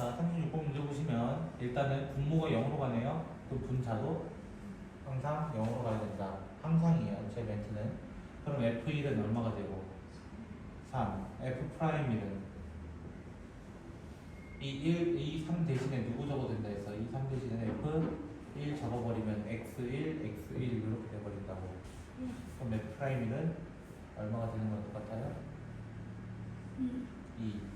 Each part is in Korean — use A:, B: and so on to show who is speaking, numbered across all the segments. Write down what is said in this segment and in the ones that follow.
A: 자, 36번 문제 보시면 일단은 분모가 0으로 가네요. 그럼 분자도 항상 0으로 가야 된다. 항상이에요. 제 멘트는. 그럼 F1은 얼마가 되고? 3. F 프라임1은 이 1, 이3 대신에 누구 적어도 된다 해서 이3 대신에 F1 적어버리면 X1, X1 이렇게 돼버린다고. 그럼 F 프라임1은 얼마가 되는 거랑 똑같아요? 2.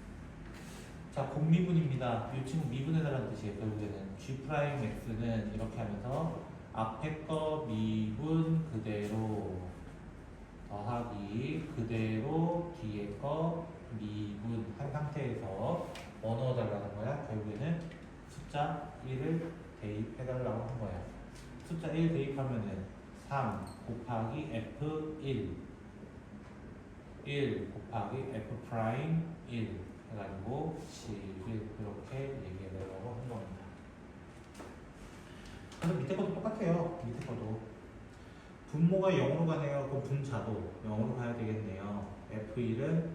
A: 자, 곱미분입니다. 이 친구 미분해달라는 뜻이에요. 결국에는 G 프라임 X는 이렇게 하면서 앞에 거 미분 그대로 더하기 그대로 뒤에 거 미분 한 상태에서 뭐 넣어달라는 거야? 결국에는 숫자 1을 대입해달라고 한 거야. 숫자 1 대입하면은 3 곱하기 F1 1 곱하기 F 프라임 1 해가지고 11 이렇게 얘기해달라고 한 겁니다. 그래서 밑에 것도 똑같아요. 밑에 것도. 분모가 0으로 가네요. 그럼 분자도 0으로 가야 되겠네요. F1은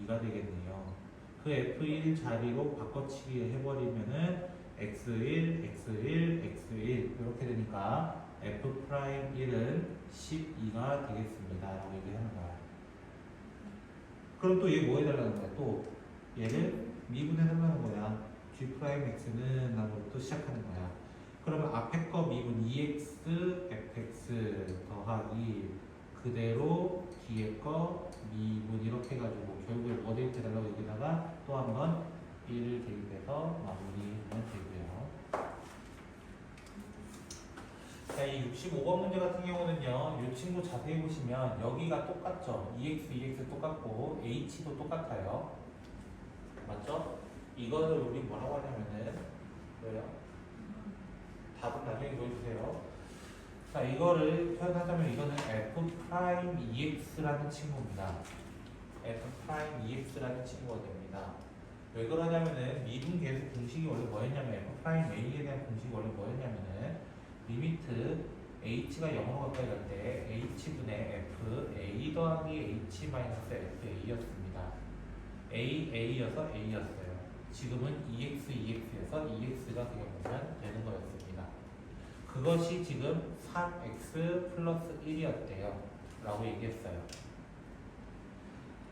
A: 2가 되겠네요. 그 F1 자리로 바꿔치기 해버리면은 X1, X1, X1 이렇게 되니까 F 프라임 1은 12가 되겠습니다. 라고 얘기하는 거야. 그럼 또 얘 뭐 해달라는 거야? 또 얘를 미분해달라는 거야. G 프라임 X는 또 시작하는 거야. 그러면 앞에 거 미분 2x fx 더하기 그대로 뒤에 거 미분 이렇게 해가지고 결국에 뭐 대입해달라고 여기다가 또 한 번 1을 대입해서 마무리하면 되고요. 자, 이 65번 문제 같은 경우는요, 이 친구 자세히 보시면 여기가 똑같죠? 2x, 2x 똑같고 h도 똑같아요. 맞죠? 이거를 우리 뭐라고 하냐면은 뭐예요? 답은 나중에 보여주세요. 자, 이거를 표현하자면 이거는 f 프라임 ex라는 친구입니다. f 프라임 ex라는 친구가 됩니다. 왜 그러냐면은 미분 계수 공식이 원래 뭐였냐면 f 프라임 a에 대한 공식이 원래 뭐였냐면은 리미트 h가 0으로 가까이 갈 때 h분의 f a 더하기 h 마이너스 f a였습니 다. a a여서 a였어요. 지금은 2x 2x에서 2x가 그냥 보면 되는 거였습니다. 그것이 지금 3x 플러스 1이었대요. 라고 얘기했어요.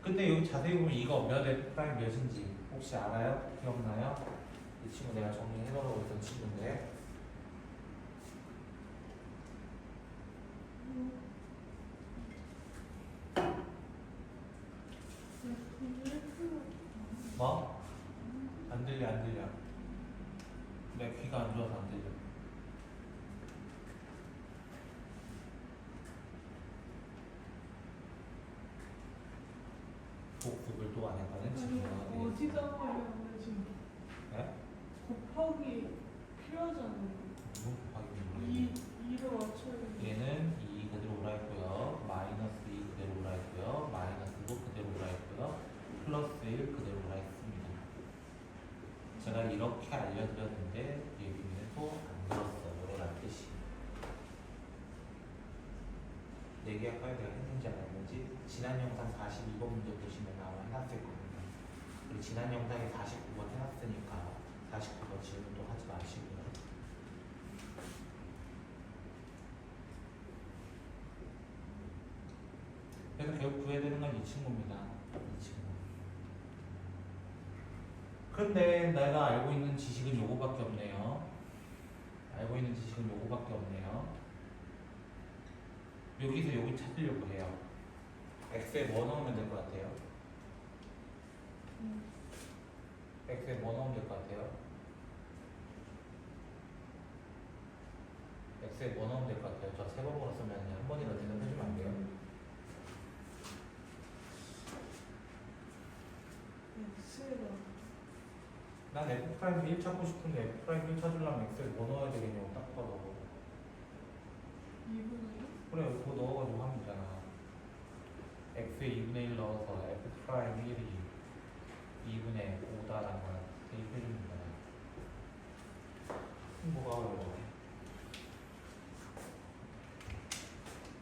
A: 근데 여기 자세히 보면 이거 몇 f 프라임 몇인지 혹시 알아요? 기억나요? 이 친구 내가 정리해 놓으라고 했던 친구인데 뭐? 안 들려 안 들려 내 귀가 안 좋아서 안 들려 복습을 또 안 했다는
B: 아니 어디다 하려면 지금
A: 네?
B: 곱하기 필요하잖아요.
A: 무슨 곱하기
B: 이
A: 문제
B: 2로 맞춰야 돼.
A: 얘는 2 그대로 오라 했고요 마이너스 2 그대로 오라 했고요 마이너스 5 그대로 오라 했고요 플러스 1 그대로 오라 했습니다 제가 이렇게 알려드렸는데 예비는 또안 들었어요 라는 뜻이 내게 아까 내가 했는지 안 했는 지 지난 영상 42번 문제 보시면 아마 해놨을 겁니다 그리고 지난 영상에 49번 해놨으니까 49번 질문 또 하지 마시고요 그래서 결국 구해야 되는 건 이 친구입니다. 이 친구. 근데 내가 알고 있는 지식은 요거밖에 없네요. 알고 있는 지식은 요거밖에 없네요. 여기서 여기 찾으려고 해요. X에 뭐 넣으면 될 것 같아요?
B: 음.
A: x에 뭐 넣으면 될 것 같아요? x에 뭐 넣으면 될 것 같아요? 저 세번 물었으면 한 번이라도 대답해주면 안 돼요?
B: X가
A: 난 F 프라임 1 찾고 싶은데 F 프라임 1 찾으려면 X에 뭐 넣어야 되겠냐고 딱 봐도
B: 2분의
A: 그래 그거 넣어가지고 하면 되잖아 X에 2분의 1 넣어서 F 프라임 1이 2분의 5다라는 걸 되잖아 뭐가 어려워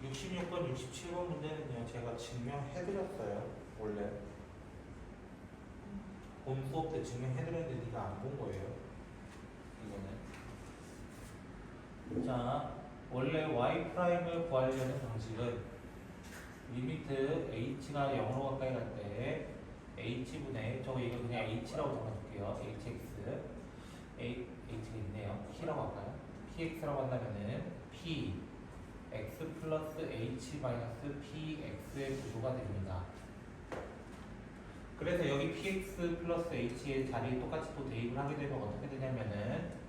A: 66번, 67번 문제는요 제가 증명해드렸어요 원래 본 수업 때 증명해드렸는데 네가 안 본 거예요. 이거는. 자, 원래 y 프라임을 구하려는 방식은 리미트 h가 0으로 가까이 갈 때 h분의 저거 이거 그냥 h라고 적어줄게요. hx h가 있네요. p라고 할까요? px라고 한다면은 p x 플러스 h 마이너스 px의 구조가 됩니다. 그래서 여기 px 플러스 h의 자리에 똑같이 또 대입을 하게 되면 어떻게 되냐면은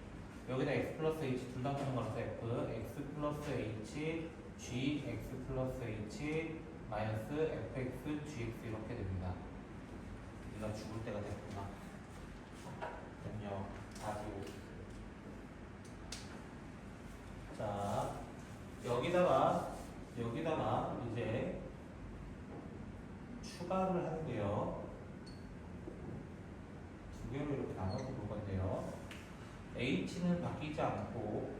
A: 여기다 x 플러스 h 둘다 붙는 거라서 f x 플러스 h g x 플러스 h 마이너스 fx gx 이렇게 됩니다. 네가 죽을 때가 됐구나. 안녕. 아주. 자 여기다가 여기다가 이제 추가를 하는데요. 두 개로 이렇게 나눠서 볼 건데요. h는 바뀌지 않고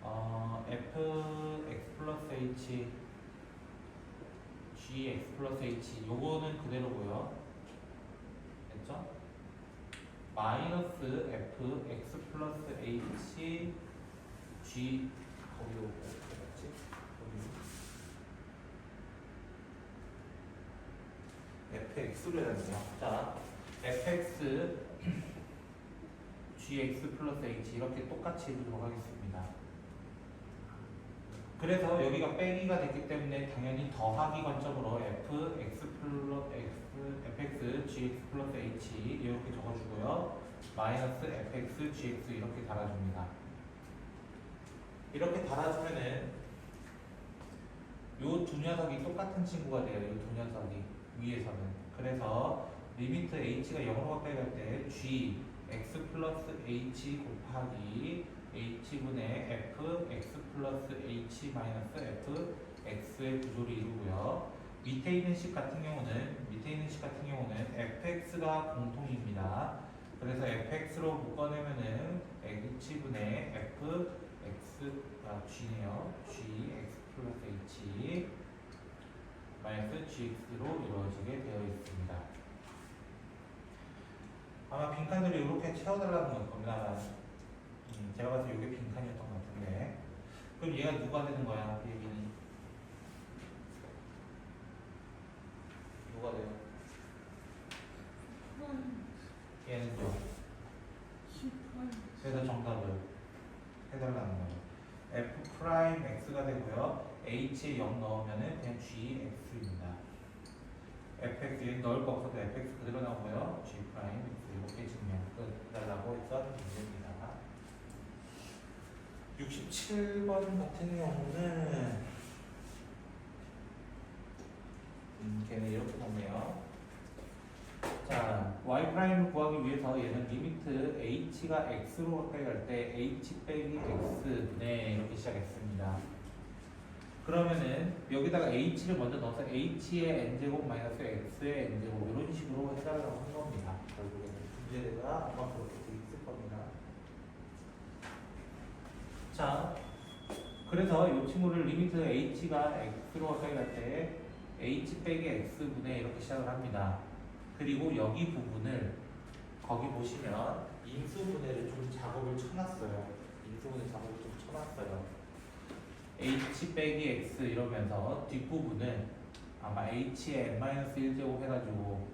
A: 어, f x 플러스 h g x 플러스 h 요거는 그대로고요. 됐죠? 마이너스 f x 플러스 h g 거기로 어떻게 갔지? 거기 fx로 해야 되네요. 자, fx gx 플러스 h 이렇게 똑같이 하겠습니다. 그래서 여기가 빼기가 됐기 때문에 당연히 더하기 관점으로 f x 플러스 x fx gx 플러스 h 이렇게 적어주고요. 마이너스 fx gx 이렇게 달아줍니다. 이렇게 달아주면은 요 두 녀석이 똑같은 친구가 돼요. 요 두 녀석이 위에서는. 그래서 리미트 h가 0으로 가까이 갈 때 g x 플러스 h 곱하기 h분의 f x 플러스 h 마이너스 f x의 구조를 이루고요. 밑에 있는 식 같은 경우는 밑에 있는 식 같은 경우는 fx가 공통입니다. 그래서 fx로 묶어내면은 h분의 f x 아 g네요. g x 플러스 h 마이너스 gx로 이루어지게 되어 있습니다. 아마 빈칸들을 이렇게 채워달라는 걸 겁니다. 음, 제가 봤을 때 이게 빈칸이었던 것 같은데. 그럼 얘가 누가 되는 거야? 얘기는 누가 돼요? 얘는요. 그래서 정답을 해달라는 거예요. f 프라임 x가 되고요. h에 0 넣으면은 그냥 gx입니다. fx 얘 넣을 거 없어도 fx 그대로 나오고요. g 프라임 x 이렇게 증명 끝달라고 했던 문제입니다. 67번 같은 경우는 음, 걔는 이렇게 보네요. 자, y 프라임을 구하기 위해서 얘는 리미트 h가 x로 가까이 갈 때 h 빼기 x 네 이렇게 시작했습니다. 그러면은 여기다가 h를 먼저 넣어서 h의 n제곱 마이너스 x의 n제곱 이런 식으로 해달라고 한 겁니다. 결국에는 문제가 아마 그렇게 돼 있을 겁니다. 자, 그래서 이 친구를 리미트 h가 x로 가까이 갈 때 h 빼기 x분의 이렇게 시작을 합니다. 그리고 여기 부분을 거기 보시면 인수분해를 좀 작업을 쳐놨어요. 인수분해 작업을 좀 쳐놨어요. h 빼기 x 이러면서 뒷부분은 아마 h의 n-1제곱 해가지고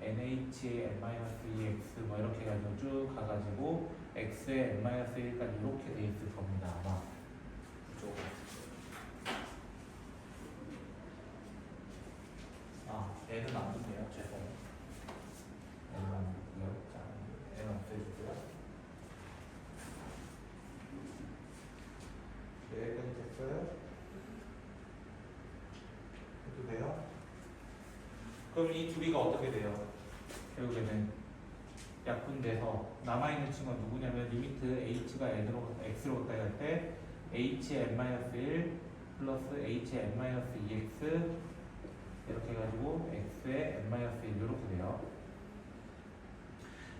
A: nh의 n-2x 뭐 이렇게 해가지고 쭉 가가지고 x의 n-1까지 이렇게 돼 있을 겁니다. 아마. 아, 얘는 안 붙네요. 죄송. 얘는 안 붙고요. 자, 얘는 없애주고요. 네, 여기까지 됐어요. 해도 돼요? 그럼 이 둘이가 어떻게 돼요? 결국에는 약분돼서 남아있는 친구가 누구냐면 리미트 h가 n으로, x로 가까이 갈 때 h의 n-1 플러스 h의 n-2x 이렇게 해가지고 x의 n-1 이렇게 돼요.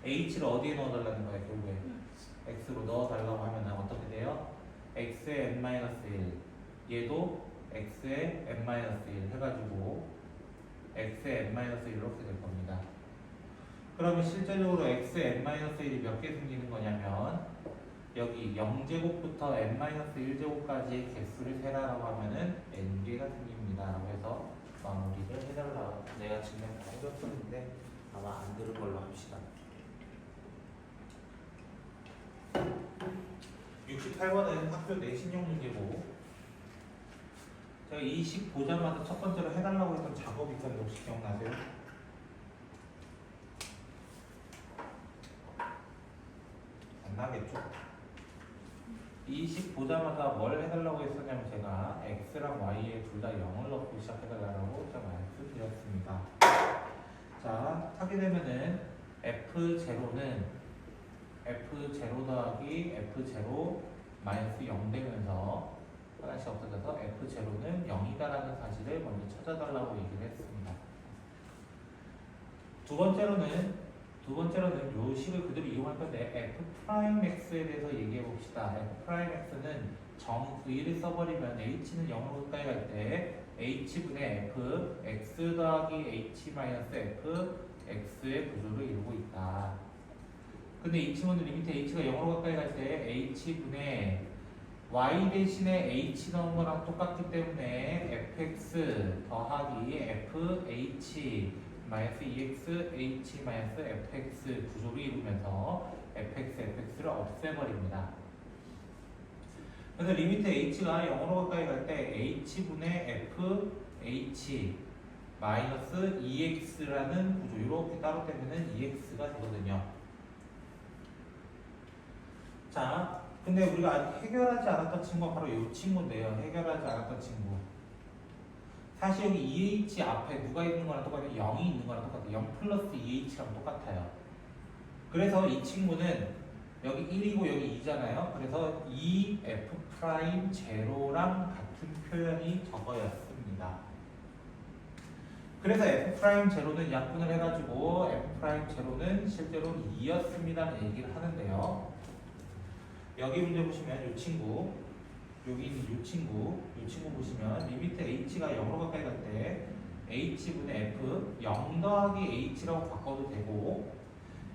A: h를 어디에 넣어달라는 거예요, 결국에? x로 넣어달라고 하면 어떻게 돼요? x의 n-1 얘도 x의 n-1 해가지고 xn-1 이렇게 될 겁니다. 그러면 실제적으로 xn-1이 몇 개 생기는 거냐면 여기 0제곱부터 n-1제곱까지의 개수를 세라라고 하면은 n개가 생깁니다. 라고 해서 마무리를 해달라고 내가 지금 다 해줬었는데 아마 안 들은 걸로 합시다. 68번은 학교 내 신용 문제고 제가 이 식 보자마자 첫 번째로 해달라고 했던 작업이 있었는데 혹시 기억나세요? 안 나겠죠? 이식 보자마자 뭘 해달라고 했었냐면 제가 x랑 y에 둘 다 0을 넣고 시작해달라고 제가 말씀드렸습니다. 자, 하게 되면은 f0는 f0 더하기 f0 마이너스 0 되면서 하나씩 없어져서 f0는 0이다라는 사실을 먼저 찾아달라고 얘기를 했습니다. 두 번째로는 두 번째로는 요 식을 그대로 이용할 건데 f 프라임 x에 대해서 얘기해 봅시다. f 프라임 x는 정의를 써버리면 h는 0으로 가까이 갈 때 h분의 f x 더하기 h 마이너스 f x의 구조를 이루고 있다. 근데 이 친구는 리미트 h가 0으로 가까이 갈 때 h분의 y 대신에 h 넣은 거랑 똑같기 때문에 fx 더하기 fh 마이너스 2x h 마이너스 fx 구조를 이루면서 fx fx를 없애버립니다. 그래서 리미트 h가 0으로 가까이 갈 때 h분의 f h 마이너스 2x라는 구조 이렇게 따로 떼면은 2x가 되거든요. 자, 근데 우리가 아직 해결하지 않았던 친구가 바로 이 친구인데요. 해결하지 않았던 친구. 사실 여기 2h 앞에 누가 있는 거랑 똑같아요? 0이 있는 거랑 똑같아요. 0 플러스 2h랑 똑같아요. 그래서 이 친구는 여기 1이고 여기 2잖아요. 그래서 2f 프라임 제로랑 같은 표현이 적어였습니다. 그래서 f 프라임 제로는 약분을 해가지고 f 프라임 제로는 실제로 2였습니다는 얘기를 하는데요. 여기 문제 보시면 이 친구 여기 있는 이 친구 이 친구 보시면 리미트 h가 0으로 가까이 갈 때 h분의 f 0 더하기 h라고 바꿔도 되고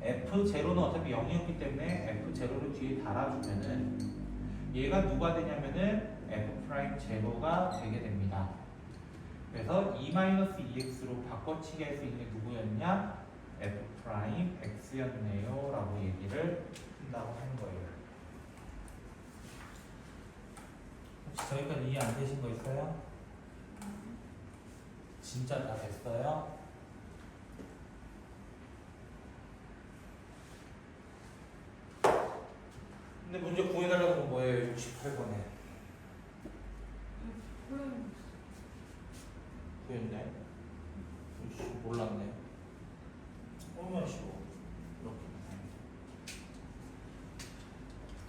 A: f0는 어차피 0이었기 때문에 f0를 뒤에 달아주면은 얘가 누가 되냐면은 f 프라임 제로가 되게 됩니다. 그래서 2-2x로 바꿔치기 할 수 있는 게 누구였냐? f 프라임 x였네요 라고 얘기를 한다고 하는 거예요. 혹시 저희까지 이해 안 되신 거 있어요? 진짜 다 됐어요? 근데 문제 구해달라는 건 뭐예요? 68번에
B: 프라임
A: 구했네? 씨, 몰랐네 얼마나 쉬워 이렇게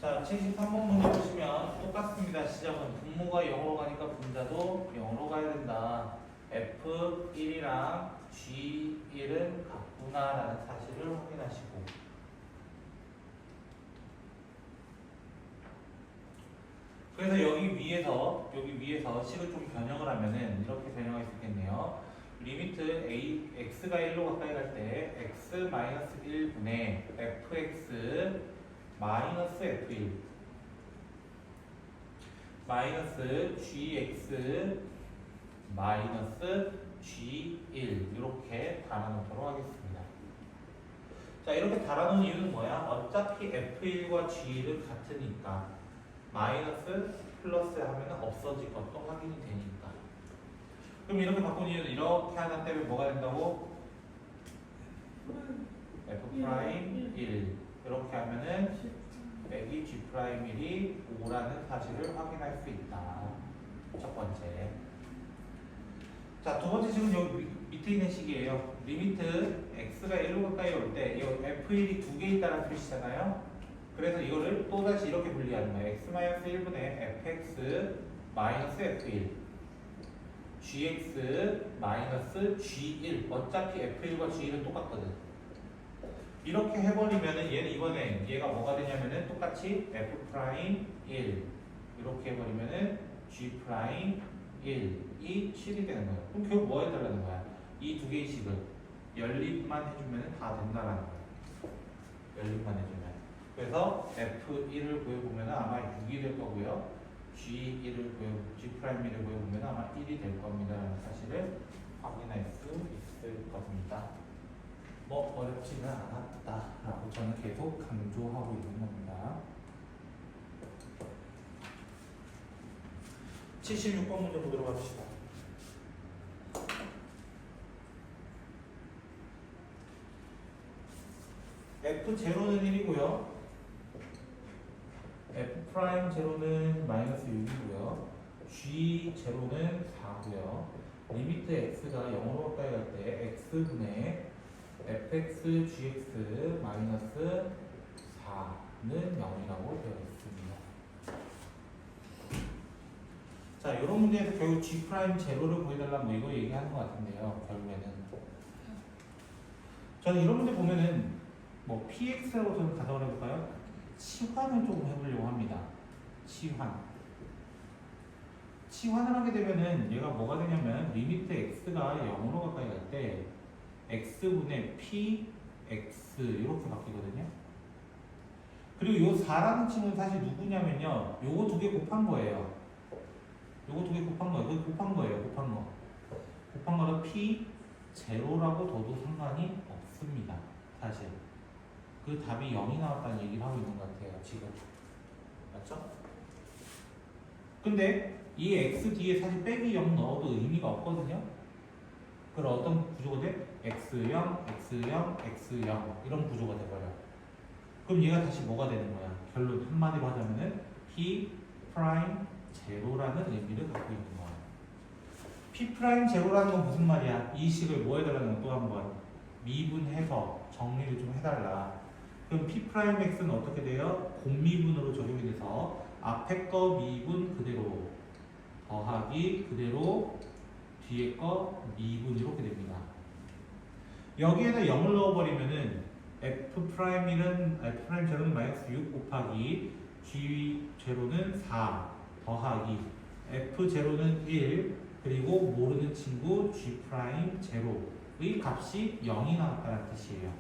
A: 자 73번 문제 보시면 똑같습니다. 시작은 분모가 0으로 가니까 분자도 0으로 가야 된다. F1이랑 G1은 같구나 라는 사실을 확인하시고. 그래서 여기 위에서 여기 위에서 식을 좀 변형을 하면은 이렇게 변형할 수 있겠네요. 리미트 a x가 1로 가까이 갈 때 x 마이너스 1분의 fx 마이너스 f1 마이너스 gx 마이너스 g1 이렇게 달아놓도록 하겠습니다. 자 이렇게 달아놓은 이유는 뭐야? 어차피 f1과 g1은 같으니까 마이너스 플러스 하면 없어질 것도 확인이 되니까. 그럼 이렇게 바꾼 이유는 이렇게 하나 때문에 뭐가 된다고?
B: 프라임
A: f 프라임 1 이렇게 하면은 빼기 g 프라임 1이 5라는 사실을 확인할 수 있다. 첫 번째. 자, 두 번째 식은 여기 위- 밑에 있는 식이에요. 리미트 x가 1로 가까이 올 때, 이 f1이 두 개 있다는 표시잖아요. 그래서 이거를 또다시 이렇게 분리하는 거예요. x-1분의 fx 마이너스 f1 gx 마이너스 g1 어차피 f1과 g1은 똑같거든. 이렇게 해버리면은 얘는 이번에 얘가 뭐가 되냐면은 똑같이 f 프라임 1 이렇게 해버리면은 g 프라임 1이 7이 되는 거예요. 그럼 결국 뭐 해달라는 거야? 이 두 개의 식을 연립만 해주면 다 된다라는 거예요. 연립만 해주면. 그래서 F1을 구해보면 아마 6이 될 거고요. G1을 구해, G'1을 구해보면 아마 1이 될 겁니다라는 사실을 확인할 수 있을 겁니다. 뭐 어렵지는 않았다라고 저는 계속 강조하고 있는 겁니다. 76번 문제 보도록 합시다. F0는 1이고요. F 프라임 제로는 마이너스 6이고요. G 제로는 4고요. 리미트 x가 0으로 가까이 갈 때 x분의 fx gx 마이너스 4는 0이라고 되어 있습니다. 자, 이런 문제에서 결국 g 프라임 제로를 구해달라 뭐 이거 얘기하는 것 같은데요. 결국에는 저는 이런 문제 보면은 뭐 px라고 좀 가정을 해볼까요? 치환을 조금 해보려고 합니다. 치환. 치환을 하게 되면은 얘가 뭐가 되냐면 리미트 x가 0으로 가까이 갈 때 x분의 p x 이렇게 바뀌거든요. 그리고 요 4라는 친구는 사실 누구냐면요. 요거 두 개 곱한 거예요. 요거 두 개 곱한 거예요. 그 곱한 거예요. 곱한 거. 곱한 거라 p 제로라고 둬도 상관이 없습니다. 사실. 그 답이 0이 나왔다는 얘기를 하고 있는 것 같아요. 지금. 맞죠? 근데 이 x 뒤에 사실 빼기 0 넣어도 의미가 없거든요. 그럼 어떤 구조가 돼? X0, x0, x0 이런 구조가 돼버려. 그럼 얘가 다시 뭐가 되는 거야? 결론 한마디로 하자면은 p 프라임 제로라는 의미를 갖고 있는 거야. p 프라임 제로라는 건 무슨 말이야? 이 식을 뭐 해달라는 건또 한 번 미분해서 정리를 좀 해달라. 그럼 p 프라임 x는 어떻게 돼요? 곱미분으로 적용이 돼서 앞에 거 미분 그대로 더하기 그대로 뒤에 거 미분 이렇게 됩니다. 여기에다 0을 넣어버리면은 f 프라임은 f 프라임 제로는 마이너스 6 곱하기 g 제로는 4 더하기 f 제로는 1 그리고 모르는 친구 g 프라임 제로의 값이 0이 나왔다는 뜻이에요.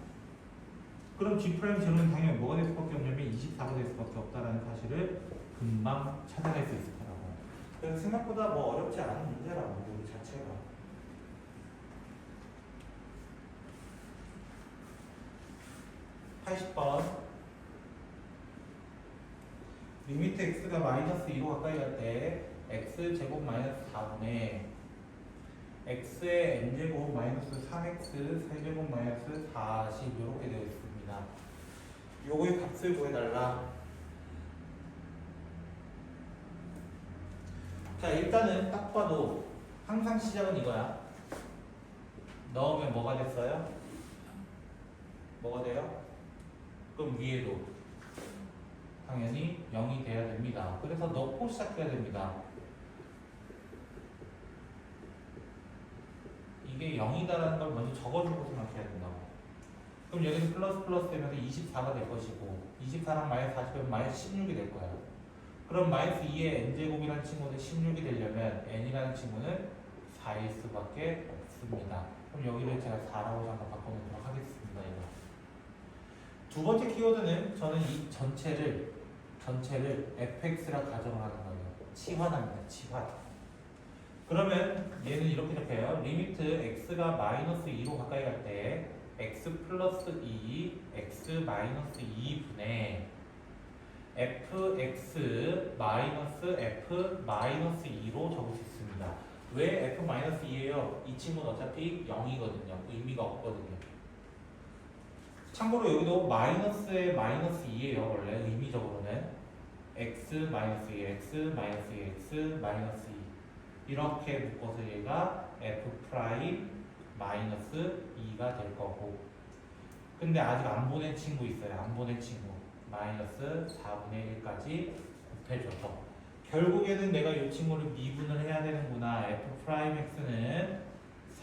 A: 그럼 g 프라임 제로는 당연히 뭐가 될 수밖에 없냐면 24가 될 수밖에 없다라는 사실을 금방 찾아낼 수 있을 거라고. 생각보다 뭐 어렵지 않은 문제라고 우리 자체가. (80번) 리미트 x가 마이너스 2로 가까이 갈 때 x 제곱 마이너스 4분의 x의 n제곱 마이너스 3x 세제곱 마이너스 40 이렇게 되어 있습니다. 요거의 값을 구해달라. 자 일단은 딱 봐도 항상 시작은 이거야. 넣으면 뭐가 됐어요? 뭐가 돼요? 그럼 위에도 당연히 0이 돼야 됩니다. 그래서 넣고 시작해야 됩니다. 이게 0이다라는 걸 먼저 적어주고 생각해야 된다고. 그럼 여기는 플러스 플러스 되면서 24가 될 것이고 24랑 마이너스 40이면 마이너스 16이 될 거야. 그럼 마이너스 2의 n제곱이라는 친구는 16이 되려면 n이라는 친구는 4일 수밖에 없습니다. 그럼 여기를 제가 4라고 잠깐 바꿔놓도록 하겠습니다. 두 번째 키워드는 저는 이 전체를 전체를 fx라 가정을 하는 거예요. 치환합니다. 치환. 그러면 얘는 이렇게 적혀요. 리미트 x가 마이너스 2로 가까이 갈 때 x 플러스 2, x 마이너스 2분의 fx 마이너스 f 마이너스 2로 적을 수 있습니다. 왜 f 마이너스 2예요? 이 친구는 어차피 0이거든요. 의미가 없거든요. 참고로 여기도 마이너스에 마이너스 2예요. 원래 의미적으로는 x 마이너스 2, x 마이너스 2, x 마이너스 2 이렇게 묶어서 얘가 f 프라임 마이너스 2가 될 거고 근데 아직 안 보낸 친구 있어요. 안 보낸 친구 마이너스 4분의 1까지 곱해줘서 결국에는 내가 이 친구를 미분을 해야 되는구나. f 프라임 x는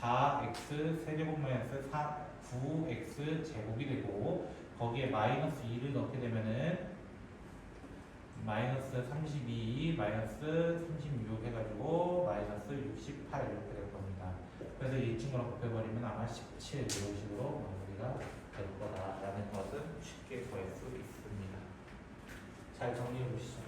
A: 4x 세제곱 마이너스 4 9x 제곱이 되고 거기에 마이너스 2를 넣게 되면은 마이너스 32, 마이너스 36 해가지고 마이너스 68 이렇게 될 겁니다. 그래서 이 친구랑 곱해버리면 아마 17 이런 식으로 마무리가 될 거다라는 것은 쉽게 구할 수 있습니다. 잘 정리해 보시죠.